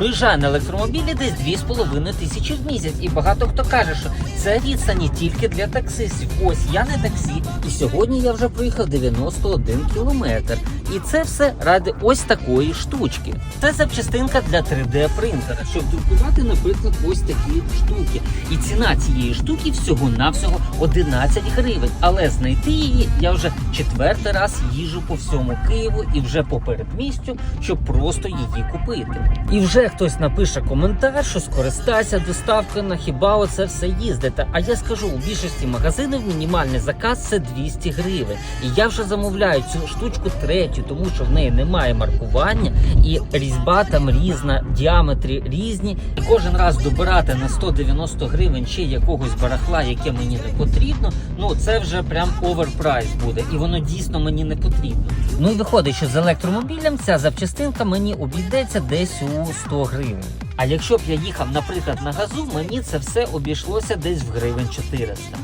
проїжджаю на електромобілі десь 2,5 тисячі в місяць. І багато хто каже, що це відстані тільки для таксистів. Ось я не таксі, і сьогодні я вже проїхав 91 кілометр. І це все ради ось такої штучки. Це запчастинка для 3D принтера, щоб друкувати, наприклад, ось такі штуки. Ціна цієї штуки всього-навсього 11 гривень. Але знайти її я вже четвертий раз їжу по всьому Києву і вже по передмістю, щоб просто її купити. І вже хтось напише коментар, що скористайся доставкою на хіба оце все їздите. А я скажу, у більшості магазинів мінімальний заказ це 200 гривень. І я вже замовляю цю штучку третю, тому що в неї немає маркування, і різьба там різна, діаметри різні. І кожен раз добирати на 190 гривень ще якогось барахла, яке мені не потрібно. Ну це вже прям оверпрайс буде, і воно дійсно мені не потрібно. Ну і виходить, що з електромобілем ця запчастинка мені обійдеться десь у 100 гривень. А якщо б я їхав, наприклад, на газу, мені це все обійшлося десь в гривень 400.